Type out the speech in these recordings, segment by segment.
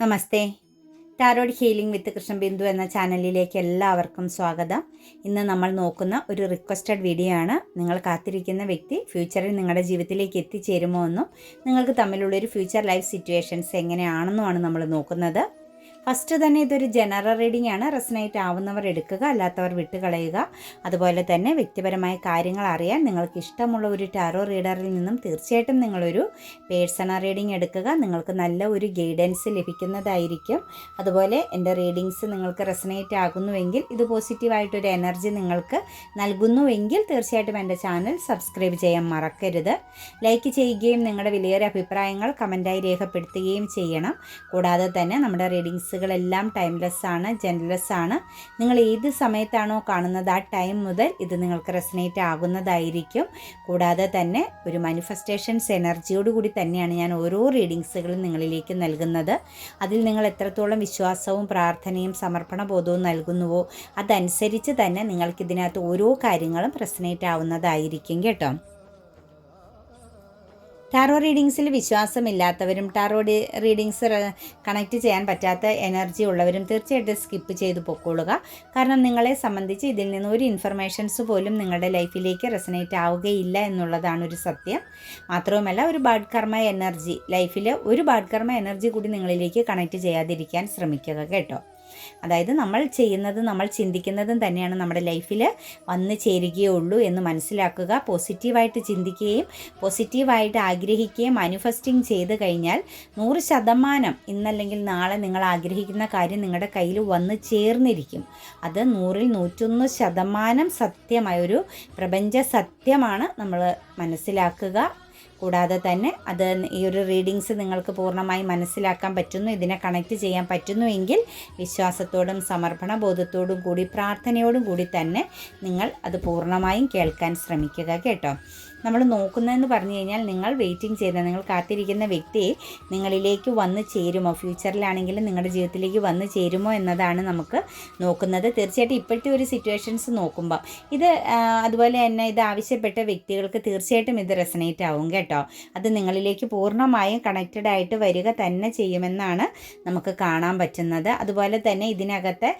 Namaste. Tarot healing with Krishnabindu എന്ന ചാനലിലേക്ക് എല്ലാവർക്കും സ്വാഗതം. ഇന്ന് നമ്മൾ നോക്കുന്ന ഒരു റിക്വസ്റ്റഡ് വീഡിയോ ആണ്. നിങ്ങൾ കാത്തിരിക്കുന്ന വ്യക്തി ഫ്യൂച്ചറിൽ നിങ്ങളുടെ ജീവിതത്തിലേക്ക് എത്തിച്ചേരുമോ എന്നും നിങ്ങൾക്ക് തമ്മിലുള്ളൊരു ഫ്യൂച്ചർ ലൈഫ് സിറ്റുവേഷൻസ് എങ്ങനെയാണെന്നുമാണ് നമ്മൾ നോക്കുന്നത്. ഫസ്റ്റ് തന്നെ ഇതൊരു ജനറൽ റീഡിംഗ് ആണ്. റെസനേറ്റ് ആവുന്നവർ എടുക്കുക അല്ലാത്തവർ വിട്ടുകളയുക. അതുപോലെ തന്നെ വ്യക്തിപരമായ കാര്യങ്ങൾ അറിയാൻ നിങ്ങൾക്ക് ഇഷ്ടമുള്ള ഒരു ടാറോ റീഡറിൽ നിന്നും തീർച്ചയായിട്ടും നിങ്ങളൊരു പേഴ്സണൽ റീഡിംഗ് എടുക്കുക. നിങ്ങൾക്ക് നല്ല ഒരു ഗൈഡൻസ് ലഭിക്കുന്നതായിരിക്കും. അതുപോലെ എന്റെ റീഡിങ്സ് നിങ്ങൾക്ക് റെസനേറ്റ് ആകുന്നുവെങ്കിൽ ഇത് പോസിറ്റീവായിട്ടൊരു എനർജി നിങ്ങൾക്ക് നൽകുന്നുവെങ്കിൽ തീർച്ചയായിട്ടും എന്റെ ചാനൽ സബ്സ്ക്രൈബ് ചെയ്യാൻ മറക്കരുത്. ലൈക്ക് ചെയ്യുകയും നിങ്ങളുടെ വിലയേറിയ അഭിപ്രായങ്ങൾ കമന്റായി രേഖപ്പെടുത്തുകയും ചെയ്യണം. കൂടാതെ തന്നെ നമ്മുടെ റീഡിങ്സുകളെല്ലാം ടൈംലെസ് ആണ് ജെൻലെസ് ആണ്. നിങ്ങൾ ഏത് സമയത്താണോ കാണുന്നത് ആ ടൈം മുതൽ ഇത് നിങ്ങൾക്ക് റെസനേറ്റ് ആകുന്നതായിരിക്കും. കൂടാതെ തന്നെ ഒരു മാനിഫെസ്റ്റേഷൻസ് എനർജിയോട് കൂടി തന്നെയാണ് ഞാൻ ഓരോ റീഡിങ്സുകളും നിങ്ങളിലേക്ക് നൽകുന്നത്. അതിൽ നിങ്ങൾ എത്രത്തോളം വിശ്വാസവും പ്രാർത്ഥനയും സമർപ്പണ ബോധവും നൽകുന്നുവോ അതനുസരിച്ച് തന്നെ നിങ്ങൾക്കിതിനകത്ത് ഓരോ കാര്യങ്ങളും റെസനേറ്റ് ആവുന്നതായിരിക്കും കേട്ടോ. ടാറോ റീഡിങ്സിൽ വിശ്വാസമില്ലാത്തവരും ടാറോ റീഡിങ്സ് കണക്ട് ചെയ്യാൻ പറ്റാത്ത എനർജി ഉള്ളവരും തീർച്ചയായിട്ടും സ്കിപ്പ് ചെയ്ത് പൊക്കോളുക. കാരണം നിങ്ങളെ സംബന്ധിച്ച് ഇതിൽ നിന്ന് ഒരു ഇൻഫർമേഷൻസ് പോലും നിങ്ങളുടെ ലൈഫിലേക്ക് റെസനേറ്റ് ആവുകയില്ല എന്നുള്ളതാണ് ഒരു സത്യം. മാത്രവുമല്ല ഒരു ബാഡ് കർമ്മ എനർജി ലൈഫിൽ ഒരു ബാഡ് കർമ്മ എനർജി കൂടി നിങ്ങളിലേക്ക് കണക്ട് ചെയ്യാതിരിക്കാൻ ശ്രമിക്കുക കേട്ടോ. അതായത് നമ്മൾ ചെയ്യുന്നത് നമ്മൾ ചിന്തിക്കുന്നതും തന്നെയാണ് നമ്മുടെ ലൈഫിൽ വന്നു ചേരുകയുള്ളൂ എന്ന് മനസ്സിലാക്കുക. പോസിറ്റീവായിട്ട് ചിന്തിക്കുകയും പോസിറ്റീവായിട്ട് ആഗ്രഹിക്കുകയും മാനിഫെസ്റ്റിംഗ് ചെയ്ത് കഴിഞ്ഞാൽ നൂറ് ശതമാനം ഇന്നല്ലെങ്കിൽ നാളെ നിങ്ങൾ ആഗ്രഹിക്കുന്ന കാര്യം നിങ്ങളുടെ കയ്യിൽ വന്ന് ചേർന്നിരിക്കും. അത് നൂറിൽ നൂറ്റൊന്ന് ശതമാനം സത്യമായ ഒരു പ്രപഞ്ച സത്യമാണ് നമ്മൾ മനസ്സിലാക്കുക. കൂടാതെ തന്നെ അത് ഈ ഒരു റീഡിങ്സ് നിങ്ങൾക്ക് പൂർണമായി മനസ്സിലാക്കാൻ പറ്റുന്നു ഇതിനെ കണക്റ്റ് ചെയ്യാൻ പറ്റുന്നുവെങ്കിൽ വിശ്വാസത്തോടും സമർപ്പണ ബോധത്തോടും കൂടി പ്രാർത്ഥനയോടും കൂടി തന്നെ നിങ്ങൾ അത് പൂർണമായും കേൾക്കാൻ ശ്രമിക്കുക കേട്ടോ. നമ്മൾ നോക്കുന്നതെന്ന് പറഞ്ഞു കഴിഞ്ഞാൽ നിങ്ങൾ വെയിറ്റിംഗ് ചെയ്യുന്ന നിങ്ങൾ കാത്തിരിക്കുന്ന വ്യക്തി നിങ്ങളിലേക്ക് വന്ന് ചേരുമോ? ഫ്യൂച്ചറിലാണെങ്കിലും നിങ്ങളുടെ ജീവിതത്തിലേക്ക് വന്ന് ചേരുമോ എന്നതാണ് നമുക്ക് നോക്കുന്നത്. തീർച്ചയായിട്ടും ഇപ്പോഴത്തെ ഒരു സിറ്റുവേഷൻസ് നോക്കുമ്പോൾ ഇത് അതുപോലെ തന്നെ ഇത് ആവശ്യപ്പെട്ട വ്യക്തികൾക്ക് തീർച്ചയായിട്ടും ഇത് റെസനേറ്റ് ആവും കേട്ടോ. അത് നിങ്ങളിലേക്ക് പൂർണമായും കണക്റ്റഡ് ആയിട്ട് വരിക തന്നെ ചെയ്യുമെന്നാണ് നമുക്ക് കാണാൻ പറ്റുന്നത്. അതുപോലെ തന്നെ ഇതിനകത്തെ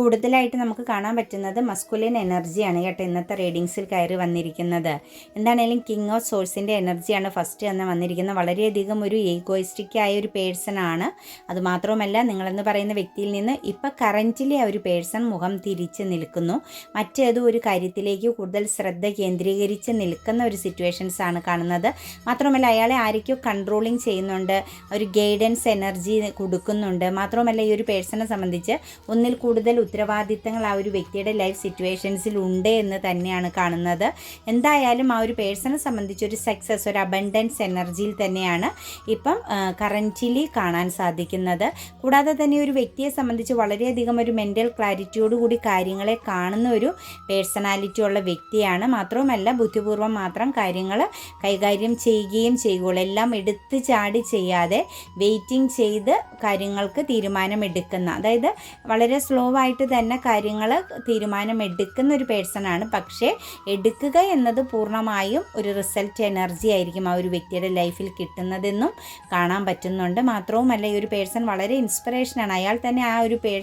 കൂടുതലായിട്ട് നമുക്ക് കാണാൻ പറ്റുന്നത് മസ്കുലിൻ എനർജിയാണ് കേട്ടോ ഇന്നത്തെ റീഡിങ്സിൽ കയറി വന്നിരിക്കുന്നത്. എന്താണേലും കിങ് ഓഫ് സോഴ്സിന്റെ എനർജിയാണ് ഫസ്റ്റ് എന്ന് വന്നിരിക്കുന്നത്. വളരെയധികം ഒരു ഈഗോയിസ്റ്റിക് ആയ ഒരു പേഴ്സൺ ആണ്. അതുമാത്രവുമല്ല നിങ്ങളെന്ന് പറയുന്ന വ്യക്തിയിൽ നിന്ന് ഇപ്പം കറന്റിലി ആ ഒരു പേഴ്സൺ മുഖം തിരിച്ച് നിൽക്കുന്നു. മറ്റേതോ ഒരു കാര്യത്തിലേക്ക് കൂടുതൽ ശ്രദ്ധ കേന്ദ്രീകരിച്ച് നിൽക്കുന്ന ഒരു സിറ്റുവേഷൻസ് ആണ് കാണുന്നത്. മാത്രമല്ല അയാളെ ആരൊക്കെയോ കൺട്രോളിങ് ചെയ്യുന്നുണ്ട്. ഒരു ഗൈഡൻസ് എനർജി കൊടുക്കുന്നുണ്ട്. മാത്രമല്ല ഈ ഒരു പേഴ്സണെ സംബന്ധിച്ച് ഒന്നിൽ കൂടുതൽ ഉത്തരവാദിത്തങ്ങൾ ആ ഒരു വ്യക്തിയുടെ ലൈഫ് സിറ്റുവേഷൻസിൽ ഉണ്ട് എന്ന് തന്നെയാണ് കാണുന്നത്. എന്തായാലും ആ ഒരു പേഴ്സണെ സംബന്ധിച്ച് ഒരു സക്സസ് ഒരു അബണ്ടൻസ് എനർജിയിൽ തന്നെയാണ് ഇപ്പം കറന്റിലി കാണാൻ സാധിക്കുന്നത്. കൂടാതെ തന്നെ ഒരു വ്യക്തിയെ സംബന്ധിച്ച് വളരെയധികം ഒരു മെന്റൽ ക്ലാരിറ്റിയോട് കൂടി കാര്യങ്ങളെ കാണുന്ന ഒരു പേഴ്സണാലിറ്റി ഉള്ള വ്യക്തിയാണ്. മാത്രവുമല്ല ബുദ്ധിപൂർവം മാത്രം കാര്യങ്ങൾ കൈകാര്യം ചെയ്യുകയും ചെയ്യുകയുള്ളൂ. എല്ലാം എടുത്ത് ചാടി ചെയ്യാതെ വെയിറ്റിംഗ് ചെയ്ത് കാര്യങ്ങൾക്ക് തീരുമാനമെടുക്കുന്ന അതായത് വളരെ സ്ലോ ആയിട്ട് തന്നെ കാര്യങ്ങൾ തീരുമാനം എടുക്കുന്ന ഒരു പേഴ്സണാണ്. പക്ഷേ എടുക്കുക എന്നത് പൂർണമായും ഒരു റിസൾട്ട് എനർജി ആയിരിക്കും ആ ഒരു വ്യക്തിയുടെ ലൈഫിൽ കിട്ടുന്നതെന്നും കാണാൻ പറ്റുന്നുണ്ട്. മാത്രവുമല്ല ഈ ഒരു പേഴ്സൺ വളരെ ഇൻസ്പിറേഷൻ ആണ് അയാൾ തന്നെ ആ ഒരു പേ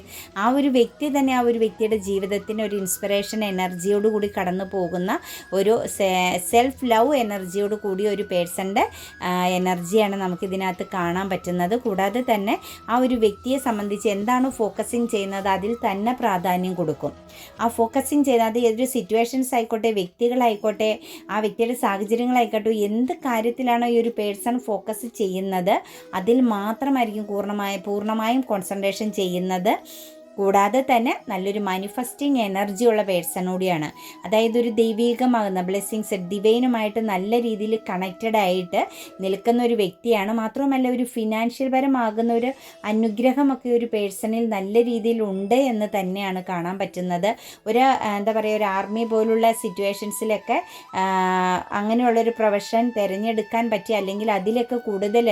ആ ഒരു വ്യക്തി തന്നെ ആ ഒരു വ്യക്തിയുടെ ജീവിതത്തിന് ഒരു ഇൻസ്പിറേഷൻ എനർജിയോട് കൂടി കടന്നു പോകുന്ന ഒരു സെൽഫ് ലവ് എനർജിയോട് കൂടി ഒരു പേഴ്സന്റെ എനർജിയാണ് നമുക്ക് ഇതിനകത്ത് കാണാൻ പറ്റുന്നത്. കൂടാതെ തന്നെ ആ ഒരു വ്യക്തിയെ സംബന്ധിച്ച് എന്താണ് ഫോക്കസിങ് ചെയ്യുന്നത് അതിൽ തന്നെ പ്രാധാന്യം കൊടുക്കും. ആ ഫോക്കസിങ് ചെയ്താൽ അത് ഏതൊരു സിറ്റുവേഷൻസ് ആയിക്കോട്ടെ വ്യക്തികളായിക്കോട്ടെ ആ വ്യക്തിയുടെ സാഹചര്യങ്ങളായിക്കോട്ടെ എന്ത് കാര്യത്തിലാണോ ഈ ഒരു പേഴ്സൺ ഫോക്കസ് ചെയ്യുന്നത് അതിൽ മാത്രമായിരിക്കും പൂർണമായ പൂർണമായും കോൺസെൻട്രേഷൻ ചെയ്യുന്നത്. കൂടാതെ തന്നെ നല്ലൊരു മാനിഫെസ്റ്റിംഗ് എനർജി ഉള്ള പേഴ്സൺ കൂടിയാണ്. അതായത് ഒരു ദൈവീകമാകുന്ന ബ്ലെസ്സിങ്സ് ഡിവൈനുമായിട്ട് നല്ല രീതിയിൽ കണക്റ്റഡ് ആയിട്ട് നിൽക്കുന്ന ഒരു വ്യക്തിയാണ്. മാത്രമല്ല ഒരു ഫിനാൻഷ്യൽ പരമാകുന്ന ഒരു അനുഗ്രഹമൊക്കെ ഒരു പേഴ്സണിൽ നല്ല രീതിയിൽ ഉണ്ട് എന്ന് തന്നെയാണ് കാണാൻ പറ്റുന്നത്. ഒരു എന്താ പറയുക ഒരു ആർമി പോലുള്ള സിറ്റുവേഷൻസിലൊക്കെ അങ്ങനെയുള്ളൊരു പ്രൊഫഷൻ തിരഞ്ഞെടുക്കാൻ പറ്റി അല്ലെങ്കിൽ അതിലൊക്കെ കൂടുതൽ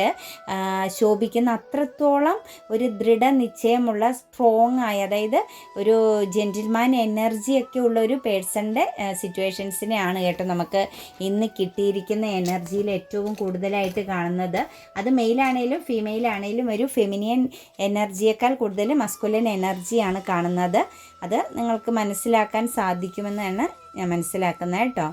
ശോഭിക്കുന്ന അത്രത്തോളം ഒരു ദൃഢനിശ്ചയമുള്ള സ്ട്രോങ് ആയി സ്ട്രോങ്ങായ അതായത് ഒരു ജെന്റിൽമാൻ എനർജിയൊക്കെ ഉള്ള ഒരു പേഴ്സണിന്റെ സിറ്റുവേഷൻസിനെയാണ് കേട്ടോ നമുക്ക് ഇന്ന് കിട്ടിയിരിക്കുന്ന എനർജിയിൽ ഏറ്റവും കൂടുതലായിട്ട് കാണുന്നത്. അത് മെയിലാണേലും ഫീമെയിലാണേലും ഒരു ഫെമിനിയൻ എനർജിയേക്കാൾ കൂടുതൽ മസ്കുലൻ എനർജിയാണ് കാണുന്നത്. അത് നിങ്ങൾക്ക് മനസ്സിലാക്കാൻ സാധിക്കുമെന്നാണ് ഞാൻ മനസ്സിലാക്കുന്നത് കേട്ടോ.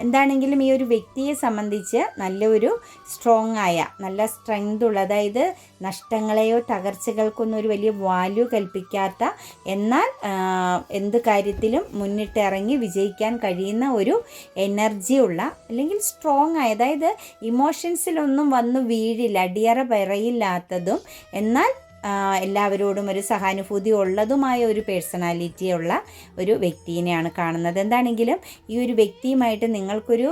എന്താണെങ്കിലും ഈ ഒരു വ്യക്തിയെ സംബന്ധിച്ച് നല്ലൊരു സ്ട്രോങ് ആയ നല്ല സ്ട്രെങ്ത് ഉള്ള അതായത് നഷ്ടങ്ങളെയോ തകർച്ചകൾക്കൊന്നും ഒരു വലിയ വാല്യൂ കൽപ്പിക്കാത്ത എന്നാൽ എന്ത് കാര്യത്തിലും മുന്നിട്ടിറങ്ങി വിജയിക്കാൻ കഴിയുന്ന ഒരു എനർജി ഉള്ള അല്ലെങ്കിൽ സ്ട്രോങ് ആയ അതായത് ഇമോഷൻസിലൊന്നും വന്ന് വീഴില്ല അടിയറ പിറയില്ലാത്തതും എന്നാൽ എല്ലാവരോടും ഒരു സഹാനുഭൂതി ഉള്ളതുമായ ഒരു പേഴ്സണാലിറ്റി ഉള്ള ഒരു വ്യക്തിയെയാണ് കാണുന്നത്. എന്താണെങ്കിലും ഈ ഒരു വ്യക്തിയുമായിട്ട് നിങ്ങൾക്കൊരു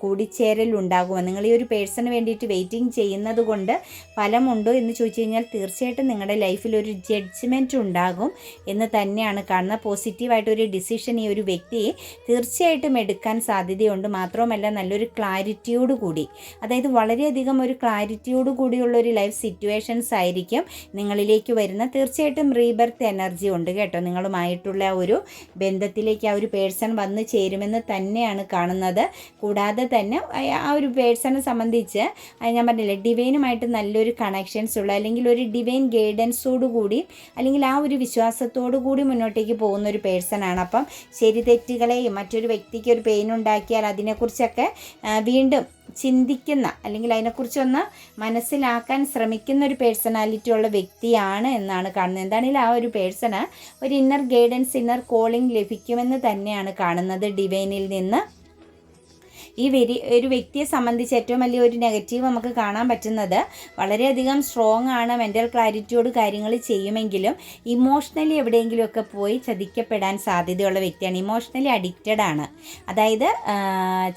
കൂടിച്ചേരൽ ഉണ്ടാകുമോ? നിങ്ങൾ ഈ ഒരു പേഴ്സണ് വേണ്ടിയിട്ട് വെയിറ്റിംഗ് ചെയ്യുന്നത് കൊണ്ട് ഫലമുണ്ടോ എന്ന് ചോദിച്ചു കഴിഞ്ഞാൽ തീർച്ചയായിട്ടും നിങ്ങളുടെ ലൈഫിൽ ഒരു ജഡ്ജ്മെന്റ് ഉണ്ടാകും എന്ന് തന്നെയാണ് കാണുന്നത്. പോസിറ്റീവായിട്ട് ഒരു ഡിസിഷൻ ഈ ഒരു വ്യക്തി തീർച്ചയായിട്ടും എടുക്കാൻ സാധ്യതയുണ്ട്. മാത്രവുമല്ല നല്ലൊരു ക്ലാരിറ്റിയോട് കൂടി. അതായത് വളരെയധികം ഒരു ക്ലാരിറ്റിയോട് കൂടിയുള്ള ഒരു ലൈഫ് സിറ്റുവേഷൻസ് ആയിരിക്കും നിങ്ങളിലേക്ക് വരുന്ന തീർച്ചയായിട്ടും റീബർത്ത് എനർജി ഉണ്ട് കേട്ടോ. നിങ്ങളുമായിട്ടുള്ള ഒരു ബന്ധത്തിലേക്ക് ആ ഒരു പേഴ്സൺ വന്ന് ചേരുമെന്ന് തന്നെയാണ് കാണുന്നത്. കൂടാതെ തന്നെ ആ- ഒരു പേഴ്സണെ സംബന്ധിച്ച് ഞാൻ പറഞ്ഞില്ലേ ഡിവൈനുമായിട്ട് നല്ലൊരു കണക്ഷൻസ് ഉള്ള അല്ലെങ്കിൽ ഒരു ഡിവൈൻ ഗൈഡൻസോടു കൂടി അല്ലെങ്കിൽ ആ ഒരു വിശ്വാസത്തോടു കൂടി മുന്നോട്ടേക്ക് പോകുന്ന ഒരു പേഴ്സണാണ് അപ്പം ശരി തെറ്റുകളെയും മറ്റൊരു വ്യക്തിക്ക് ഒരു പെയിൻ ഉണ്ടാക്കിയാൽ അതിനെക്കുറിച്ചൊക്കെ വീണ്ടും ചിന്തിക്കുന്ന അല്ലെങ്കിൽ അതിനെക്കുറിച്ചൊന്ന് മനസ്സിലാക്കാൻ ശ്രമിക്കുന്ന ഒരു പേഴ്സണാലിറ്റി ഉള്ള വ്യക്തിയാണ് എന്നാണ് കാണുന്നത്. എന്താണെങ്കിലും ആ ഒരു പേഴ്സണ് ഒരു ഇന്നർ ഗൈഡൻസ് ഇന്നർ കോളിംഗ് ലഭിക്കുമെന്ന് തന്നെയാണ് കാണുന്നത്. ഡിവൈനിൽ നിന്ന് ഈ വെരി ഒരു വ്യക്തിയെ സംബന്ധിച്ച് ഏറ്റവും വലിയ ഒരു നെഗറ്റീവ് നമുക്ക് കാണാൻ പറ്റുന്നത് വളരെയധികം സ്ട്രോങ് ആണ് മെന്റൽ ക്ലാരിറ്റിയോട് കാര്യങ്ങൾ ചെയ്യുമെങ്കിലും ഇമോഷണലി എവിടെയെങ്കിലുമൊക്കെ പോയി ചതിക്കപ്പെടാൻ സാധ്യതയുള്ള വ്യക്തിയാണ്. ഇമോഷണലി അഡിക്റ്റഡ് ആണ്. അതായത്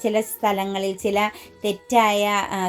ചില സ്ഥലങ്ങളിൽ ചില തെറ്റായ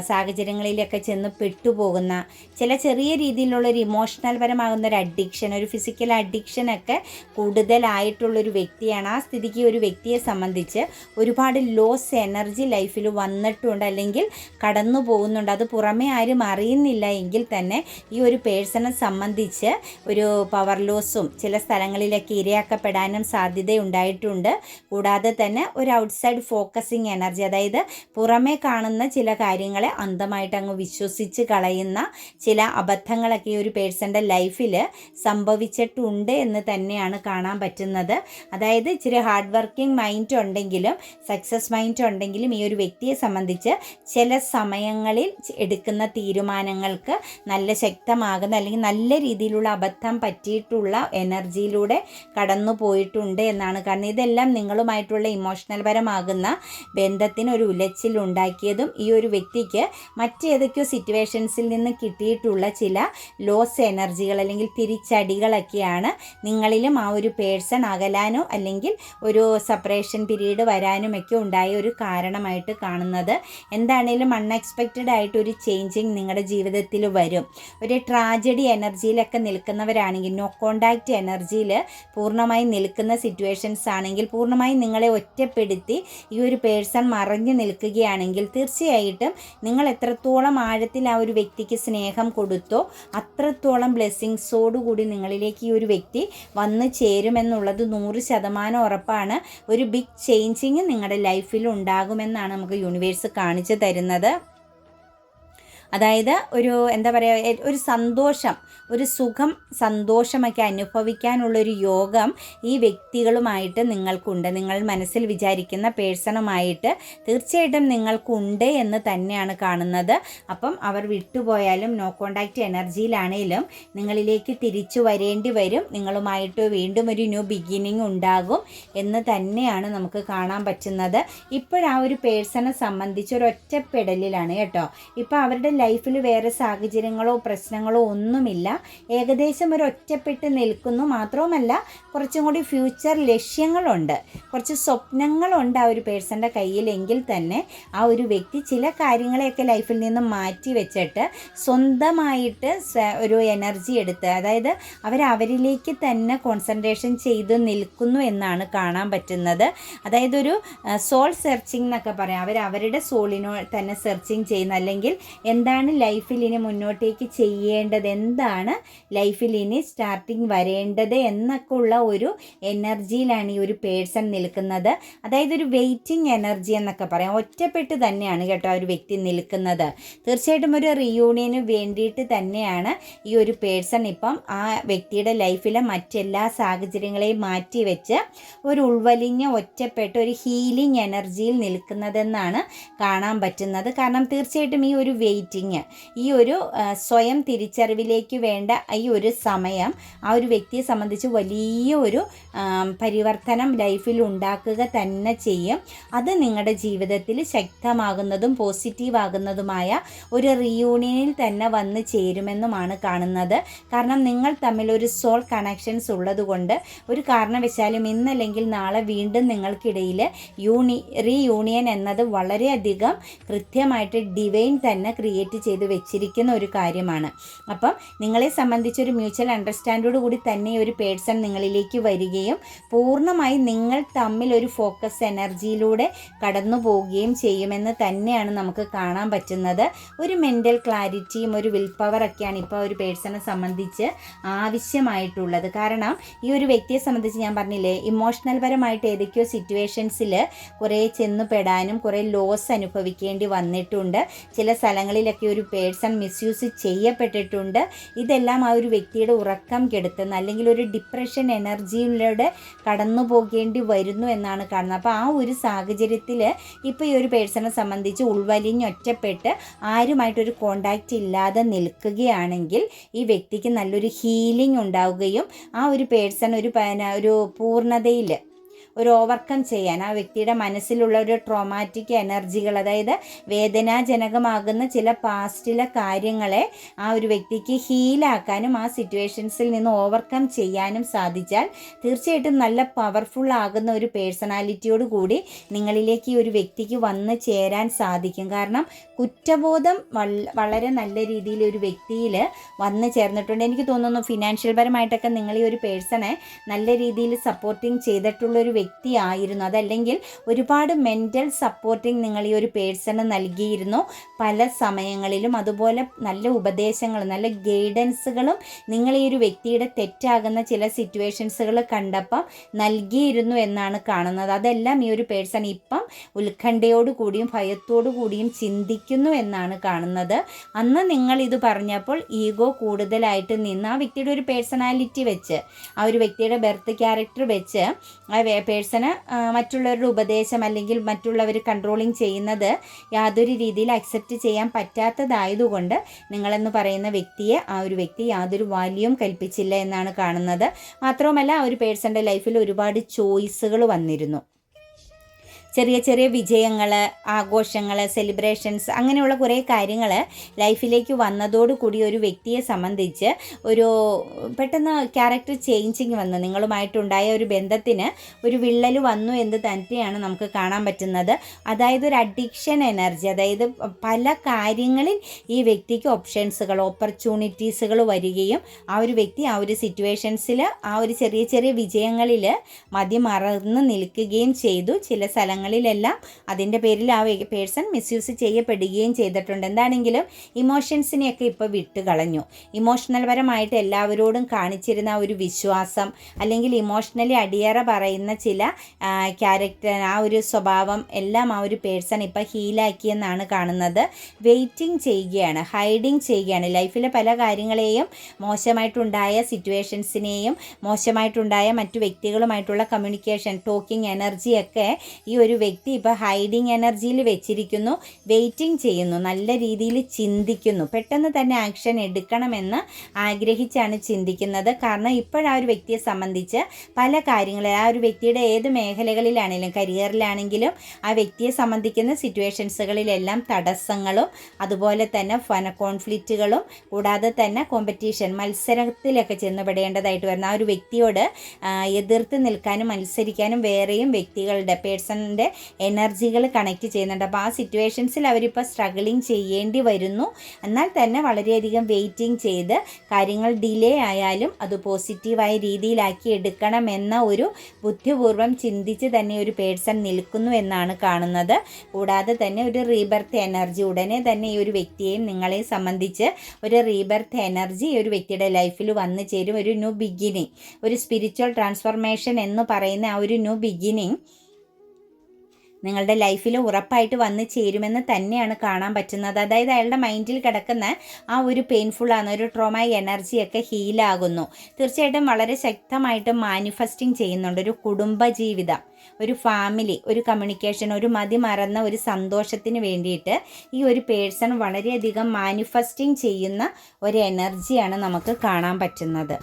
സാഹചര്യങ്ങളിലൊക്കെ ചെന്ന് പെട്ടുപോകുന്ന ചില ചെറിയ രീതിയിലുള്ള ഒരു ഇമോഷണൽ പരമാകുന്ന ഒരു അഡിക്ഷൻ ഒരു ഫിസിക്കൽ അഡിക്ഷൻ അഡിക്ഷനൊക്കെ കൂടുതലായിട്ടുള്ളൊരു വ്യക്തിയാണ്. ആ സ്ഥിതിക്ക് ഒരു വ്യക്തിയെ സംബന്ധിച്ച് ഒരുപാട് ലോസ് എനർജി ലൈഫിൽ വന്നിട്ടുണ്ട് അല്ലെങ്കിൽ കടന്നു പോകുന്നുണ്ട്. അത് പുറമേ ആരും അറിയുന്നില്ല എങ്കിൽ തന്നെ ഈ ഒരു പേഴ്സണെ സംബന്ധിച്ച് ഒരു പവർ ലോസും ചില സ്ഥലങ്ങളിലൊക്കെ ഇരയാക്കപ്പെടാനും സാധ്യതയുണ്ടായിട്ടുണ്ട് കൂടാതെ തന്നെ ഒരു ഔട്ട്സൈഡ് ഫോക്കസിങ് എനർജി അതായത് പുറമേ കാണുന്ന ചില കാര്യങ്ങളെ അന്ധമായിട്ട് അങ്ങ് വിശ്വസിച്ച് കളയുന്ന ചില അബദ്ധങ്ങളൊക്കെ ഈ ഒരു പേഴ്സന്റെ ലൈഫിൽ സംഭവിച്ചിട്ടുണ്ട് എന്ന് തന്നെയാണ് കാണാൻ പറ്റുന്നത്. അതായത് ഇച്ചിരി ഹാർഡ് വർക്കിംഗ് മൈൻഡ് ഉണ്ടെങ്കിലും സക്സസ് മൈൻഡ് ഉണ്ടെങ്കിലും ഈ ഒരു വ്യക്തിയെ സംബന്ധിച്ച് ചില സമയങ്ങളിൽ എടുക്കുന്ന തീരുമാനങ്ങൾക്ക് നല്ല ശക്തമാകുന്ന അല്ലെങ്കിൽ നല്ല രീതിയിലുള്ള അബദ്ധം പറ്റിയിട്ടുള്ള എനർജിയിലൂടെ കടന്നു പോയിട്ടുണ്ട് എന്നാണ്. കാരണം ഇതെല്ലാം നിങ്ങളുമായിട്ടുള്ള ഇമോഷണൽ പരമാകുന്ന ബന്ധത്തിന് ഒരു ഉലച്ചിൽ ഉണ്ടാക്കിയതും ഈ ഒരു വ്യക്തിക്ക് മറ്റേതൊക്കെയോ സിറ്റുവേഷൻസിൽ നിന്ന് കിട്ടിയിട്ടുള്ള ചില ലോസ് എനർജികൾ അല്ലെങ്കിൽ തിരിച്ചടികളൊക്കെയാണ് നിങ്ങളിലും ആ ഒരു പേഴ്സൺ അകലാനോ അല്ലെങ്കിൽ ഒരു സെപ്പറേഷൻ പീരീഡ് വരാനുമൊക്കെ ഉണ്ടായ ഒരു കാരണമായിട്ട് കാണുന്നത്. എന്താണേലും അൺഎക്സ്പെക്റ്റഡ് ആയിട്ട് ഒരു ചേഞ്ചിങ് നിങ്ങളുടെ ജീവിതത്തിൽ വരും. ഒരു ട്രാജഡി എനർജിയിലൊക്കെ നിൽക്കുന്നവരാണെങ്കിൽ നോ കോണ്ടാക്റ്റ് എനർജിയിൽ പൂർണമായി നിൽക്കുന്ന സിറ്റുവേഷൻസ് ആണെങ്കിൽ പൂർണമായും നിങ്ങളെ ഒറ്റപ്പെടുത്തി ഈ ഒരു പേഴ്സൺ മറഞ്ഞു നിൽക്കുകയാണെങ്കിൽ തീർച്ചയായിട്ടും നിങ്ങൾ എത്രത്തോളം ആഴത്തിൽ ആ ഒരു വ്യക്തിക്ക് സ്നേഹം കൊടുത്തോ അത്രത്തോളം ബ്ലെസ്സിങ്സോടുകൂടി നിങ്ങളിലേക്ക് ഈ ഒരു വ്യക്തി വന്നു ചേരുമെന്നുള്ളത് നൂറ് ശതമാനം ഉറപ്പാണ്. ഒരു ബിഗ് ചേഞ്ചിങ് നിങ്ങളുടെ ലൈഫിൽ ഉണ്ടാകുമെന്നാണ് നമുക്ക് യൂണിവേഴ്സ് കാണിച്ചു തരുന്നത്. അതായത് ഒരു എന്താ പറയുക ഒരു സന്തോഷം ഒരു സുഖം സന്തോഷമൊക്കെ അനുഭവിക്കാനുള്ളൊരു യോഗം ഈ വ്യക്തികളുമായിട്ട് നിങ്ങൾക്കുണ്ട്. നിങ്ങൾ മനസ്സിൽ വിചാരിക്കുന്ന പേഴ്സണുമായിട്ട് തീർച്ചയായിട്ടും നിങ്ങൾക്കുണ്ട് എന്ന് തന്നെയാണ് കാണുന്നത്. അപ്പം അവർ വിട്ടുപോയാലും നോ കോണ്ടാക്റ്റ് എനർജിയിലാണേലും നിങ്ങളിലേക്ക് തിരിച്ചു വരേണ്ടി വരും. നിങ്ങളുമായിട്ട് വീണ്ടും ഒരു ന്യൂ ബിഗിനിങ് ഉണ്ടാകും എന്ന് തന്നെയാണ് നമുക്ക് കാണാൻ പറ്റുന്നത്. ഇപ്പോഴാ ഒരു പേഴ്സണെ സംബന്ധിച്ച് ഒരു ഒറ്റപ്പെടലിലാണ് കേട്ടോ. ഇപ്പോൾ അവരുടെ ലൈഫിൽ വേറെ സാഹചര്യങ്ങളോ പ്രശ്നങ്ങളോ ഒന്നുമില്ല. ഏകദേശം ഒരു ഒറ്റപ്പെട്ട് നിൽക്കുന്നു. മാത്രവുമല്ല കുറച്ചും കൂടി ഫ്യൂച്ചർ ലക്ഷ്യങ്ങളുണ്ട്. കുറച്ച് സ്വപ്നങ്ങളുണ്ട് ആ ഒരു പേഴ്സന്റെ കയ്യിലെങ്കിൽ തന്നെ. ആ ഒരു വ്യക്തി ചില കാര്യങ്ങളെയൊക്കെ ലൈഫിൽ നിന്ന് മാറ്റി വെച്ചിട്ട് സ്വന്തമായിട്ട് ഒരു എനർജി എടുത്ത് അതായത് അവർ അവരിലേക്ക് തന്നെ കോൺസെൻട്രേഷൻ ചെയ്ത് നിൽക്കുന്നു എന്നാണ് കാണാൻ പറ്റുന്നത്. അതായത് ഒരു സോൾ സെർച്ചിങ് എന്നൊക്കെ പറയാം. അവർ അവരുടെ സോളിനോ തന്നെ സെർച്ചിങ് ചെയ്യുന്ന അല്ലെങ്കിൽ എന്താണ് എന്താണ് ലൈഫിൽ ഇനി മുന്നോട്ടേക്ക് ചെയ്യേണ്ടത്? എന്താണ് ലൈഫിൽ ഇനി സ്റ്റാർട്ടിങ് വരേണ്ടത്? എന്നൊക്കെ ഉള്ള ഒരു എനർജിയിലാണ് ഈ ഒരു പേഴ്സൺ നിൽക്കുന്നത്. അതായത് ഒരു വെയിറ്റിംഗ് എനർജി എന്നൊക്കെ പറയാം. ഒറ്റപ്പെട്ട് തന്നെയാണ് കേട്ടോ ആ ഒരു വ്യക്തി നിൽക്കുന്നത്. തീർച്ചയായിട്ടും ഒരു റിയൂണിയന് വേണ്ടിയിട്ട് തന്നെയാണ് ഈ ഒരു പേഴ്സൺ ഇപ്പം ആ വ്യക്തിയുടെ ലൈഫിലെ മറ്റെല്ലാ സാഹചര്യങ്ങളെയും മാറ്റി വെച്ച് ഒരു ഉൾവലിഞ്ഞ ഒറ്റപ്പെട്ട് ഒരു ഹീലിംഗ് എനർജിയിൽ നിൽക്കുന്നതെന്നാണ് കാണാൻ പറ്റുന്നത്. കാരണം തീർച്ചയായിട്ടും ഈ ഒരു വെയിറ്റിങ് ഈ ഒരു സ്വയം തിരിച്ചറിവിലേക്ക് വേണ്ട ഈ ഒരു സമയം ആ ഒരു വ്യക്തിയെ സംബന്ധിച്ച് വലിയ ഒരു പരിവർത്തനം ലൈഫിൽ ഉണ്ടാക്കുക തന്നെ ചെയ്യും. അത് നിങ്ങളുടെ ജീവിതത്തിൽ ശക്തമാകുന്നതും പോസിറ്റീവ് ആകുന്നതുമായ ഒരു റിയൂണിയനിൽ തന്നെ വന്ന് ചേരുമെന്നുമാണ് കാണുന്നത്. കാരണം നിങ്ങൾ തമ്മിൽ ഒരു സോൾ കണക്ഷൻസ് ഉള്ളതുകൊണ്ട് ഒരു കാരണവശാലും ഇന്നല്ലെങ്കിൽ നാളെ വീണ്ടും നിങ്ങൾക്കിടയിൽ യൂണി റീയൂണിയൻ എന്നത് വളരെയധികം കൃത്യമായിട്ട് ഡിവൈൻ തന്നെ ക്രിയേറ്റ് ചെയ്ത് വെച്ചിരിക്കുന്ന ഒരു കാര്യമാണ്. അപ്പം നിങ്ങളെ സംബന്ധിച്ചൊരു മ്യൂച്വൽ അണ്ടർസ്റ്റാൻഡോട് കൂടി തന്നെ ഒരു പേഴ്സൺ നിങ്ങളിലേക്ക് വരികയും പൂർണമായി നിങ്ങൾ തമ്മിൽ ഒരു ഫോക്കസ് എനർജിയിലൂടെ കടന്നു പോവുകയും ചെയ്യുമെന്ന് തന്നെയാണ് നമുക്ക് കാണാൻ പറ്റുന്നത്. ഒരു മെന്റൽ ക്ലാരിറ്റിയും ഒരു വിൽ പവറൊക്കെയാണ് ഇപ്പോൾ ഒരു പേഴ്സണെ സംബന്ധിച്ച് ആവശ്യമായിട്ടുള്ളത്. കാരണം ഈ ഒരു വ്യക്തിയെ സംബന്ധിച്ച് ഞാൻ പറഞ്ഞില്ലേ ഇമോഷണൽ പരമായിട്ട് ഏതൊക്കെയോ സിറ്റുവേഷൻസിൽ കുറേ ചെന്നുപെടാനും കുറേ ലോസ് അനുഭവിക്കേണ്ടി വന്നിട്ടുണ്ട്. ചില സ്ഥലങ്ങളിലൊക്കെ ഒരു പേഴ്സൺ മിസ്യൂസ് ചെയ്യപ്പെട്ടിട്ടുണ്ട്. ഇതെല്ലാം ആ ഒരു വ്യക്തിയുടെ ഉറക്കം കെടുത്തുന്ന. അല്ലെങ്കിൽ ഒരു ഡിപ്രഷൻ എനർജിയിലൂടെ കടന്നു പോകേണ്ടി വരുന്നു എന്നാണ് കാണുന്നത്. അപ്പോൾ ആ ഒരു സാഹചര്യത്തിൽ ഇപ്പോൾ ഈ ഒരു പേഴ്സണെ സംബന്ധിച്ച് ഉൾവലിഞ്ഞൊറ്റപ്പെട്ട് ആരുമായിട്ടൊരു കോണ്ടാക്റ്റ് ഇല്ലാതെ നിൽക്കുകയാണെങ്കിൽ ഈ വ്യക്തിക്ക് നല്ലൊരു ഹീലിംഗ് ഉണ്ടാവുകയും ആ ഒരു പേഴ്സൺ ഒരു ഒരു പൂർണതയിൽ ഒരു ഓവർകം ചെയ്യാൻ ആ വ്യക്തിയുടെ മനസ്സിലുള്ള ഒരു ട്രോമാറ്റിക് എനർജികൾ അതായത് വേദനാജനകമാകുന്ന ചില പാസ്റ്റിലെ കാര്യങ്ങളെ ആ ഒരു വ്യക്തിക്ക് ഹീലാക്കാനും ആ സിറ്റുവേഷൻസിൽ നിന്ന് ഓവർകം ചെയ്യാനും സാധിച്ചാൽ തീർച്ചയായിട്ടും നല്ല പവർഫുൾ ആകുന്ന ഒരു പേഴ്സണാലിറ്റിയോട് കൂടി നിങ്ങളിലേക്ക് ഈ ഒരു വ്യക്തിക്ക് വന്ന് ചേരാൻ സാധിക്കും. കാരണം കുറ്റബോധം വളരെ നല്ല രീതിയിൽ ഒരു വ്യക്തിയിൽ വന്ന് ചേർന്നിട്ടുണ്ട്. എനിക്ക് തോന്നുന്നു ഫിനാൻഷ്യൽ പരമായിട്ടൊക്കെ നിങ്ങൾ ഈ ഒരു പേഴ്സണെ നല്ല രീതിയിൽ സപ്പോർട്ടിങ് ചെയ്തിട്ടുള്ളൊരു വ്യക്തിയായിരുന്നു. അതല്ലെങ്കിൽ ഒരുപാട് മെന്റൽ സപ്പോർട്ടിങ് നിങ്ങൾ ഈ ഒരു പേഴ്സണ് നൽകിയിരുന്നു. പല സമയങ്ങളിലും അതുപോലെ നല്ല ഉപദേശങ്ങളും നല്ല ഗൈഡൻസുകളും നിങ്ങൾ ഈ ഒരു വ്യക്തിയുടെ തെറ്റാകുന്ന ചില സിറ്റുവേഷൻസുകൾ കണ്ടപ്പം നൽകിയിരുന്നു എന്നാണ് കാണുന്നത്. അതെല്ലാം ഈ ഒരു പേഴ്സൺ ഇപ്പം ഉത്കണ്ഠയോടുകൂടിയും കൂടിയും ഭയത്തോടു കൂടിയും ചിന്തിക്കുന്നു എന്നാണ് കാണുന്നത്. അന്ന് നിങ്ങൾ ഇത് പറഞ്ഞപ്പോൾ ഈഗോ കൂടുതലായിട്ട് നിന്ന് ആ വ്യക്തിയുടെ ഒരു പേഴ്സണാലിറ്റി വെച്ച് ആ ഒരു വ്യക്തിയുടെ ബർത്ത് ക്യാരക്ടർ വെച്ച് ആ പേഴ്സണ് മറ്റുള്ളവരുടെ ഉപദേശം അല്ലെങ്കിൽ മറ്റുള്ളവർ കൺട്രോളിങ് ചെയ്യുന്നത് യാതൊരു രീതിയിൽ അക്സെപ്റ്റ് ചെയ്യാൻ പറ്റാത്തതായതുകൊണ്ട് നിങ്ങളെന്ന് പറയുന്ന വ്യക്തിയെ ആ ഒരു വ്യക്തി യാതൊരു വാല്യൂം കൽപ്പിച്ചില്ല എന്നാണ് കാണുന്നത്. മാത്രവുമല്ല ആ ഒരു പേഴ്സന്റെ ലൈഫിൽ ഒരുപാട് ചോയ്സുകൾ വന്നിരുന്നു. ചെറിയ ചെറിയ വിജയങ്ങൾ ആഘോഷങ്ങൾ സെലിബ്രേഷൻസ് അങ്ങനെയുള്ള കുറേ കാര്യങ്ങൾ ലൈഫിലേക്ക് വന്നതോടുകൂടി ഒരു വ്യക്തിയെ സംബന്ധിച്ച് ഒരു പെട്ടെന്ന് ക്യാരക്ടർ ചേഞ്ചിങ് വന്നു. നിങ്ങളുമായിട്ടുണ്ടായ ഒരു ബന്ധത്തിന് ഒരു വിള്ളൽ വന്നു എന്ന് തന്നെയാണ് നമുക്ക് കാണാൻ പറ്റുന്നത്. അതായത് ഒരു അഡിക്ഷൻ എനർജി അതായത് പല കാര്യങ്ങളിൽ ഈ വ്യക്തിക്ക് ഓപ്ഷൻസുകൾ ഓപ്പർച്യൂണിറ്റീസുകൾ വരികയും ആ ഒരു വ്യക്തി ആ ഒരു സിറ്റുവേഷൻസിൽ ആ ഒരു ചെറിയ ചെറിയ വിജയങ്ങളിൽ മതിമറന്ന് നിൽക്കുകയും ചെയ്തു. ചില സ്ഥലങ്ങൾ സ്ഥലങ്ങളിലെല്ലാം അതിന്റെ പേരിൽ ആ പേഴ്സൺ മിസ്യൂസ് ചെയ്യപ്പെടുകയും ചെയ്തിട്ടുണ്ട്. എന്താണെങ്കിലും ഇമോഷൻസിനെയൊക്കെ ഇപ്പോൾ വിട്ട് കളഞ്ഞു ഇമോഷണൽ പരമായിട്ട് എല്ലാവരോടും കാണിച്ചിരുന്ന ഒരു വിശ്വാസം അല്ലെങ്കിൽ ഇമോഷണലി അടിയറ പറയുന്ന ചില ക്യാരക്ടർ ആ ഒരു സ്വഭാവം എല്ലാം ആ ഒരു പേഴ്സൺ ഇപ്പോൾ ഹീലാക്കിയെന്നാണ് കാണുന്നത്. വെയിറ്റിംഗ് ചെയ്യുകയാണ് ഹൈഡിങ് ചെയ്യുകയാണ്. ലൈഫിലെ പല കാര്യങ്ങളെയും മോശമായിട്ടുണ്ടായ സിറ്റുവേഷൻസിനെയും മോശമായിട്ടുണ്ടായ മറ്റു വ്യക്തികളുമായിട്ടുള്ള കമ്മ്യൂണിക്കേഷൻ ടോക്കിംഗ് എനർജിയൊക്കെ ഈ ഒരു ഒരു വ്യക്തി ഇപ്പോൾ ഹൈഡിങ് എനർജിയിൽ വെച്ചിരിക്കുന്നു വെയിറ്റിംഗ് ചെയ്യുന്നു നല്ല രീതിയിൽ ചിന്തിക്കുന്നു. പെട്ടെന്ന് തന്നെ ആക്ഷൻ എടുക്കണമെന്ന് ആഗ്രഹിച്ചാണ് ചിന്തിക്കുന്നത്. കാരണം ഇപ്പോഴാ ഒരു വ്യക്തിയെ സംബന്ധിച്ച് പല കാര്യങ്ങളും ആ ഒരു വ്യക്തിയുടെ ഏത് മേഖലകളിലാണെങ്കിലും കരിയറിലാണെങ്കിലും ആ വ്യക്തിയെ സംബന്ധിക്കുന്ന സിറ്റുവേഷൻസുകളിലെല്ലാം തടസ്സങ്ങളും അതുപോലെ തന്നെ ഫന കോൺഫ്ലിക്റ്റുകളും കൂടാതെ തന്നെ കോമ്പറ്റീഷൻ മത്സരത്തിലൊക്കെ ചെന്നുപെടേണ്ടതായിട്ട് വരുന്ന ആ ഒരു വ്യക്തിയോട് എതിർത്ത് നിൽക്കാനും മത്സരിക്കാനും വേറെയും വ്യക്തികളുടെ പേഴ്സണിന്റെ എനർജികൾ കണക്ട് ചെയ്യുന്നുണ്ട്. അപ്പോൾ ആ സിറ്റുവേഷൻസിൽ അവരിപ്പോൾ സ്ട്രഗിളിങ് ചെയ്യേണ്ടി വരുന്നു. എന്നാൽ തന്നെ വളരെയധികം വെയിറ്റിംഗ് ചെയ്ത് കാര്യങ്ങൾ ഡിലേ ആയാലും അത് പോസിറ്റീവായ രീതിയിലാക്കി എടുക്കണം എന്ന ഒരു ബുദ്ധിപൂർവം ചിന്തിച്ച് തന്നെ ഒരു പേഴ്സൺ നിൽക്കുന്നു എന്നാണ് കാണുന്നത്. കൂടാതെ തന്നെ ഒരു റീബർത്ത് എനർജി ഉടനെ തന്നെ ഈ ഒരു വ്യക്തിയെയും നിങ്ങളെ സംബന്ധിച്ച് ഒരു റീബർത്ത് എനർജി ഈ ഒരു വ്യക്തിയുടെ ലൈഫിൽ വന്നു ചേരും. ഒരു ന്യൂ ബിഗിനിങ് ഒരു സ്പിരിച്വൽ ട്രാൻസ്ഫോർമേഷൻ എന്ന് പറയുന്ന ആ ഒരു ന്യൂ ബിഗിനിങ് നിങ്ങളുടെ ലൈഫിൽ ഉറപ്പായിട്ട് വന്ന് ചേരുമെന്ന് തന്നെയാണ് കാണാൻ പറ്റുന്നത്. അതായത് അയാളുടെ മൈൻഡിൽ കിടക്കുന്ന ആ ഒരു പെയിൻഫുള്ളാണ് ഒരു ട്രോമ എനർജിയൊക്കെ ഹീലാകുന്നു തീർച്ചയായിട്ടും വളരെ ശക്തമായിട്ട് മാനിഫെസ്റ്റിംഗ് ചെയ്യുന്നുണ്ട്. ഒരു കുടുംബ ജീവിതം ഒരു ഫാമിലി ഒരു കമ്മ്യൂണിക്കേഷൻ ഒരു മതി മറന്ന ഒരു സന്തോഷത്തിന് വേണ്ടിയിട്ട് ഈ ഒരു പേഴ്സൺ വളരെയധികം മാനിഫെസ്റ്റിംഗ് ചെയ്യുന്ന ഒരു എനർജിയാണ് നമുക്ക് കാണാൻ പറ്റുന്നത്.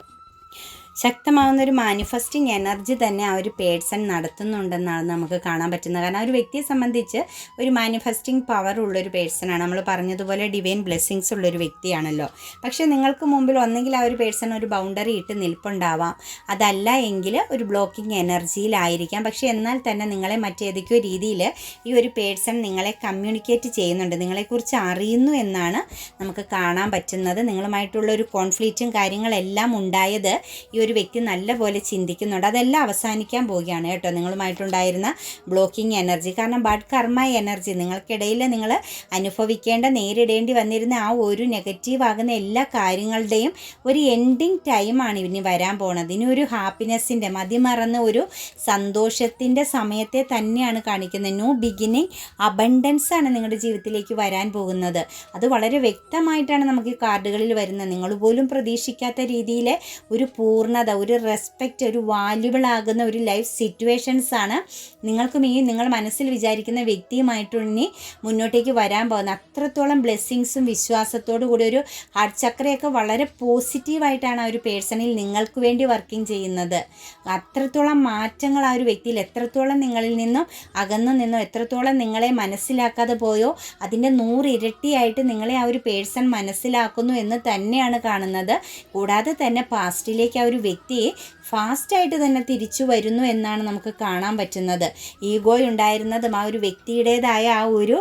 ശക്തമാകുന്ന ഒരു മാനിഫെസ്റ്റിംഗ് എനർജി തന്നെ ആ ഒരു പേഴ്സൺ നടത്തുന്നുണ്ടെന്നാണ് നമുക്ക് കാണാൻ പറ്റുന്നത്. കാരണം ആ ഒരു വ്യക്തിയെ സംബന്ധിച്ച് ഒരു മാനിഫെസ്റ്റിംഗ് പവർ ഉള്ളൊരു പേഴ്സണാണ് നമ്മൾ പറഞ്ഞതുപോലെ ഡിവൈൻ ബ്ലെസ്സിങ്സ് ഉള്ളൊരു വ്യക്തിയാണല്ലോ. പക്ഷേ നിങ്ങൾക്ക് മുമ്പിൽ ഒന്നെങ്കിൽ ആ ഒരു പേഴ്സൺ ഒരു ബൗണ്ടറി ഇട്ട് നിൽപ്പുണ്ടാവാം. അതല്ല എങ്കിൽ ഒരു ബ്ലോക്കിംഗ് എനർജിയിലായിരിക്കാം പക്ഷേ എന്നാൽ തന്നെ നിങ്ങളെ മറ്റേതൊക്കെയോ രീതിയിൽ ഈ ഒരു പേഴ്സൺ നിങ്ങളെ കമ്മ്യൂണിക്കേറ്റ് ചെയ്യുന്നുണ്ട്. നിങ്ങളെക്കുറിച്ച് അറിയുന്നു എന്നാണ് നമുക്ക് കാണാൻ പറ്റുന്നത്. നിങ്ങളുമായിട്ടുള്ള ഒരു കോൺഫ്ലിക്റ്റും കാര്യങ്ങളെല്ലാം ഉണ്ടായത് ഈ ഒരു വ്യക്തി നല്ലപോലെ ചിന്തിക്കുന്നുണ്ട്. അതെല്ലാം അവസാനിക്കാൻ പോവുകയാണ് കേട്ടോ. നിങ്ങളുമായിട്ടുണ്ടായിരുന്ന ബ്ലോക്കിംഗ് എനർജി. കാരണം ബഡ് കർമ്മ എനർജി. നിങ്ങൾക്കിടയിൽ നിങ്ങൾ അനുഭവിക്കേണ്ട നേരിടേണ്ടി വന്നിരുന്ന ആ ഒരു നെഗറ്റീവ് ആകുന്ന എല്ലാ കാര്യങ്ങളുടെയും ഒരു എൻഡിങ് ടൈമാണ് ഇനി വരാൻ പോണത്. ഇനി ഒരു ഹാപ്പിനെസ്സിന്റെ മതിമറന്ന ഒരു സന്തോഷത്തിന്റെ സമയത്തെ തന്നെയാണ് കാണിക്കുന്നത്. ന്യൂ ബിഗിനിങ് അബണ്ടൻസ് ആണ് നിങ്ങളുടെ ജീവിതത്തിലേക്ക് വരാൻ പോകുന്നത്. അത് വളരെ വ്യക്തമായിട്ടാണ് നമുക്ക് ഈ കാർഡുകളിൽ വരുന്നത്. നിങ്ങൾ പോലും പ്രതീക്ഷിക്കാത്ത രീതിയിലെ ഒരു പൂർണത ഒരു റെസ്പെക്റ്റ് ഒരു വാല്യുബിൾ ആകുന്ന ഒരു ലൈഫ് സിറ്റുവേഷൻസ് ആണ് നിങ്ങൾക്കും ഈ നിങ്ങൾ മനസ്സിൽ വിചാരിക്കുന്ന വ്യക്തിയുമായിട്ട് ഇനി മുന്നോട്ടേക്ക് വരാൻ പോകുന്നത്. അത്രത്തോളം ബ്ലെസ്സിങ്സും വിശ്വാസത്തോടു കൂടി ഒരു ഹാർട്ട് ചക്രയൊക്കെ വളരെ പോസിറ്റീവായിട്ടാണ് ആ ഒരു പേഴ്സണിൽ നിങ്ങൾക്ക് വേണ്ടി വർക്കിംഗ് ചെയ്യുന്നത്. അത്രത്തോളം മാറ്റങ്ങൾ ആ ഒരു വ്യക്തിയിൽ എത്രത്തോളം നിങ്ങളിൽ നിന്നും അകന്നു നിന്നോ എത്രത്തോളം നിങ്ങളെ മനസ്സിലാക്കാതെ പോയോ അതിന്റെ നൂറിരട്ടിയായിട്ട് നിങ്ങളെ ആ ഒരു പേഴ്സൺ മനസ്സിലാക്കുന്നു എന്ന് തന്നെയാണ് കാണുന്നത്. കൂടാതെ തന്നെ പാസ്റ്റിലേക്ക് ആ ഒരു വ്യക്തി ഫാസ്റ്റായിട്ട് തന്നെ തിരിച്ചു വരുന്നു എന്നാണ് നമുക്ക് കാണാൻ പറ്റുന്നത്. ഈഗോ ഉണ്ടായിരുന്നതും ആ ഒരു വ്യക്തിയുടേതായ ആ ഒരു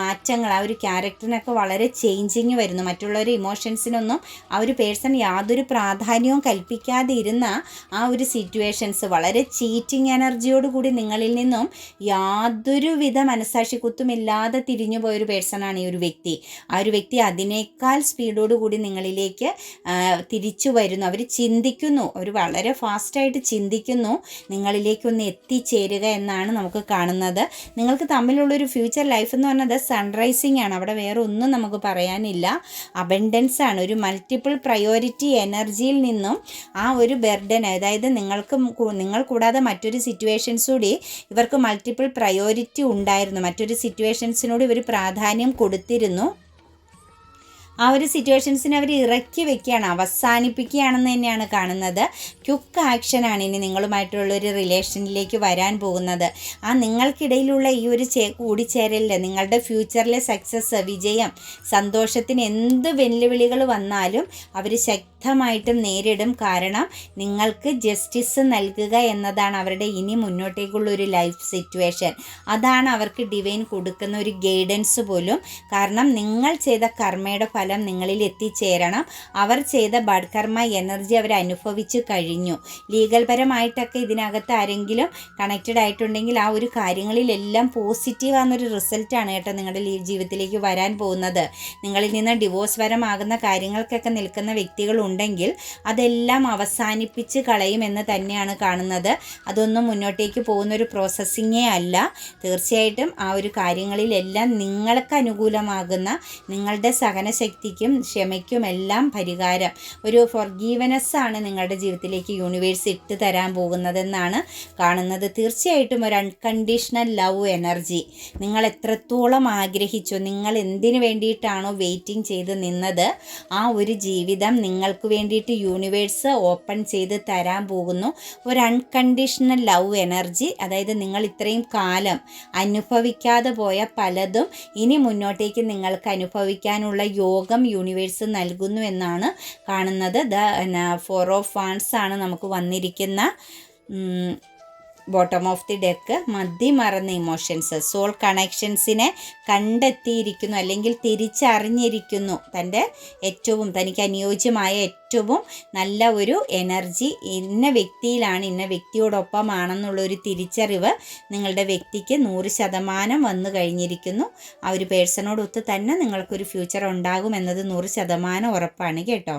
മാറ്റങ്ങൾ ആ ഒരു ക്യാരക്ടറിനൊക്കെ വളരെ ചേഞ്ചിങ് വരുന്നു. മറ്റുള്ളവരുടെ ഇമോഷൻസിനൊന്നും ആ ഒരു പേഴ്സൺ യാതൊരു പ്രാധാന്യവും കൽപ്പിക്കാതെ ഇരുന്ന ആ ഒരു സിറ്റുവേഷൻസ്. വളരെ ചീറ്റിംഗ് എനർജിയോട് കൂടി നിങ്ങളിൽ നിന്നും യാതൊരുവിധ മനസാക്ഷി കുത്തുമില്ലാതെ തിരിഞ്ഞു പോയൊരു പേഴ്സണാണ് ഈ ഒരു വ്യക്തി. ആ ഒരു വ്യക്തി അതിനേക്കാൾ സ്പീഡോട് കൂടി നിങ്ങളിലേക്ക് തിരിച്ചു വരുന്നു. അവർ ചിന്തിക്കുന്നു. ഒരു ഫാസ്റ്റായിട്ട് ചിന്തിക്കുന്നു. നിങ്ങളിലേക്കൊന്ന് എത്തിച്ചേരുക എന്നാണ് നമുക്ക് കാണുന്നത്. നിങ്ങൾക്ക് തമ്മിലുള്ളൊരു ഫ്യൂച്ചർ ലൈഫ് എന്ന് പറഞ്ഞത് സൺറൈസിംഗ് ആണ്. അവിടെ വേറെ ഒന്നും നമുക്ക് പറയാനില്ല. അബൻഡൻസ് ആണ്. ഒരു മൾട്ടിപ്പിൾ പ്രയോറിറ്റി എനർജിയിൽ നിന്നും ആ ഒരു ബെർഡൻ അതായത് നിങ്ങൾക്ക് നിങ്ങൾ കൂടാതെ മറ്റൊരു സിറ്റുവേഷൻസ് കൂടി ഇവർക്ക് മൾട്ടിപ്പിൾ പ്രയോറിറ്റി ഉണ്ടായിരുന്നു. മറ്റൊരു സിറ്റുവേഷൻസിനോട് ഇവർ പ്രാധാന്യം കൊടുത്തിരുന്നു. ആ ഒരു സിറ്റുവേഷൻസിനെ അവർ ഇറക്കി വെക്കുകയാണ് അവസാനിപ്പിക്കുകയാണെന്ന് തന്നെയാണ് കാണുന്നത്. ക്യുക്ക് ആക്ഷനാണ് ഇനി നിങ്ങളുമായിട്ടുള്ള ഒരു റിലേഷനിലേക്ക് വരാൻ പോകുന്നത്. ആ നിങ്ങൾക്കിടയിലുള്ള ഈ ഒരു ചേ കൂടിച്ചേരലിൽ നിങ്ങളുടെ ഫ്യൂച്ചറിലെ സക്സസ് വിജയം സന്തോഷത്തിന് എന്ത് വെല്ലുവിളികൾ വന്നാലും അവർ ശക്തമായിട്ടും നേരിടും. കാരണം നിങ്ങൾക്ക് ജസ്റ്റിസ് നൽകുക എന്നതാണ് അവരുടെ ഇനി മുന്നോട്ടേക്കുള്ള ഒരു ലൈഫ് സിറ്റുവേഷൻ അതാണ് അവർക്ക് ഡിവൈൻ കൊടുക്കുന്ന ഒരു ഗൈഡൻസ് പോലും. കാരണം നിങ്ങൾ ചെയ്ത കർമ്മയുടെ ഫലം നിങ്ങളിൽ എത്തിച്ചേരണം. അവർ ചെയ്ത ബഡ്കർമ്മ എനർജി അവർ അനുഭവിച്ച് കഴിഞ്ഞു. ലീഗൽ പരമായിട്ടൊക്കെ ഇതിനകത്ത് ആരെങ്കിലും കണക്റ്റഡ് ആയിട്ടുണ്ടെങ്കിൽ ആ ഒരു കാര്യങ്ങളിലെല്ലാം പോസിറ്റീവ് ആകുന്നൊരു റിസൾട്ടാണ് കേട്ടോ നിങ്ങളുടെ ജീവിതത്തിലേക്ക് വരാൻ പോകുന്നത്. നിങ്ങളിൽ നിന്ന് ഡിവോഴ്സ് പരമാകുന്ന കാര്യങ്ങൾക്കൊക്കെ നിൽക്കുന്ന വ്യക്തികളുണ്ടെങ്കിൽ അതെല്ലാം അവസാനിപ്പിച്ച് കളയുമെന്ന് തന്നെയാണ് കാണുന്നത്. അതൊന്നും മുന്നോട്ടേക്ക് പോകുന്നൊരു പ്രോസസ്സിങ്ങേ അല്ല. തീർച്ചയായിട്ടും ആ ഒരു കാര്യങ്ങളിലെല്ലാം നിങ്ങൾക്ക് അനുകൂലമാകുന്ന നിങ്ങളുടെ സഹനശക്തിക്കും ക്ഷമയ്ക്കും എല്ലാം പരിഹാരം. ഒരു ഫൊർഗീവനസ് ആണ് നിങ്ങളുടെ ജീവിതത്തിലേക്ക് യൂണിവേഴ്സ് ഇട്ട് തരാൻ പോകുന്നതെന്നാണ് കാണുന്നത്. തീർച്ചയായിട്ടും ഒരു അൺകണ്ടീഷണൽ ലവ് എനർജി നിങ്ങൾ എത്രത്തോളം ആഗ്രഹിച്ചു നിങ്ങൾ എന്തിനു വേണ്ടിയിട്ടാണോ വെയിറ്റിംഗ് ചെയ്ത് നിന്നത് ആ ഒരു ജീവിതം നിങ്ങൾക്ക് വേണ്ടിയിട്ട് യൂണിവേഴ്സ് ഓപ്പൺ ചെയ്ത് തരാൻ പോകുന്നു. ഒരു അൺകണ്ടീഷണൽ ലവ് എനർജി അതായത് നിങ്ങൾ ഇത്രയും കാലം അനുഭവിക്കാതെ പോയ പലതും ഇനി മുന്നോട്ടേക്ക് നിങ്ങൾക്ക് അനുഭവിക്കാനുള്ള യോഗം യൂണിവേഴ്സ് നൽകുന്നു എന്നാണ് കാണുന്നത്. ദ ഫോർ ഓഫ് വാൺസ് ആണ് നമുക്ക് വന്നിരിക്കുന്ന ബോട്ടം ഓഫ് ദി ഡെക്ക് മതി മറന്ന ഇമോഷൻസ് സോൾ കണക്ഷൻസിനെ കണ്ടെത്തിയിരിക്കുന്നു അല്ലെങ്കിൽ തിരിച്ചറിഞ്ഞിരിക്കുന്നു. തന്റെ ഏറ്റവും തനിക്ക് അനുയോജ്യമായ ഏറ്റവും നല്ല ഒരു എനർജി ഇന്ന വ്യക്തിയിലാണ് ഇന്ന വ്യക്തിയോടൊപ്പമാണെന്നുള്ളൊരു തിരിച്ചറിവ് നിങ്ങളുടെ വ്യക്തിക്ക് നൂറ് ശതമാനം വന്നു കഴിഞ്ഞിരിക്കുന്നു. ആ ഒരു പേഴ്സണോടൊത്ത് തന്നെ നിങ്ങൾക്കൊരു ഫ്യൂച്ചർ ഉണ്ടാകും ഉണ്ടാകുമെന്നത് നൂറ് ശതമാനം ഉറപ്പാണ് കേട്ടോ.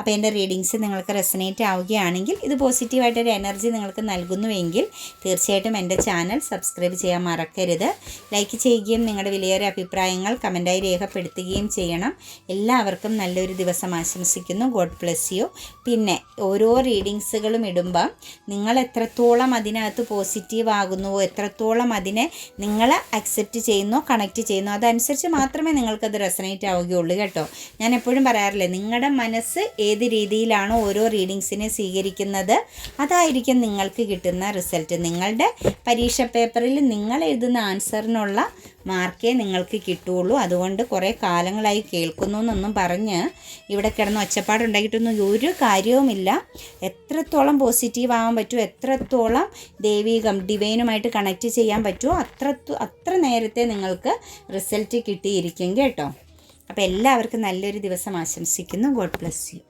അപ്പോൾ എന്റെ റീഡിങ്സ് നിങ്ങൾക്ക് റെസനേറ്റ് ആവുകയാണെങ്കിൽ ഇത് പോസിറ്റീവായിട്ടൊരു എനർജി നിങ്ങൾക്ക് നൽകുന്നുവെങ്കിൽ തീർച്ചയായിട്ടും എന്റെ ചാനൽ സബ്സ്ക്രൈബ് ചെയ്യാൻ മറക്കരുത്. ലൈക്ക് ചെയ്യുകയും നിങ്ങളുടെ വിലയേറിയ അഭിപ്രായങ്ങൾ കമന്റായി രേഖപ്പെടുത്തുകയും ചെയ്യണം. എല്ലാവർക്കും നല്ലൊരു ദിവസം ആശംസിക്കുന്നു. ഗോഡ് ബ്ലെസ് യു പിന്നെ ഓരോ റീഡിങ്സുകളും ഇടുമ്പോൾ നിങ്ങൾ എത്രത്തോളം അതിനകത്ത് പോസിറ്റീവ് ആകുന്നുവോ എത്രത്തോളം അതിനെ നിങ്ങൾ അക്സെപ്റ്റ് ചെയ്യുന്നോ കണക്റ്റ് ചെയ്യുന്നോ അതനുസരിച്ച് മാത്രമേ നിങ്ങൾക്കത് റെസനേറ്റ് ആവുകയുള്ളൂ കേട്ടോ. ഞാൻ എപ്പോഴും പറയാറില്ലേ നിങ്ങളുടെ മനസ്സ് ഏത് രീതിയിലാണ് ഓരോ റീഡിങ്സിനെ സ്വീകരിക്കുന്നത് അതായിരിക്കും നിങ്ങൾക്ക് കിട്ടുന്ന റിസൾട്ട്. നിങ്ങളുടെ പരീക്ഷ പേപ്പറിൽ നിങ്ങൾ എഴുതുന്ന ആൻസറിനുള്ള മാർക്കേ നിങ്ങൾക്ക് കിട്ടുകയുള്ളൂ. അതുകൊണ്ട് കുറേ കാലങ്ങളായി കേൾക്കുന്നു എന്നൊന്നും പറഞ്ഞ് ഇവിടെ കിടന്ന് ഒച്ചപ്പാടുണ്ടായിട്ടൊന്നും ഒരു കാര്യവുമില്ല. എത്രത്തോളം പോസിറ്റീവ് ആവാൻ പറ്റുമോ എത്രത്തോളം ദൈവികം ഡിവൈനുമായിട്ട് കണക്റ്റ് ചെയ്യാൻ പറ്റുമോ അത്ര അത്ര നേരത്തെ നിങ്ങൾക്ക് റിസൾട്ട് കിട്ടിയിരിക്കും കേട്ടോ. അപ്പോൾ എല്ലാവർക്കും നല്ലൊരു ദിവസം ആശംസിക്കുന്നു. God bless you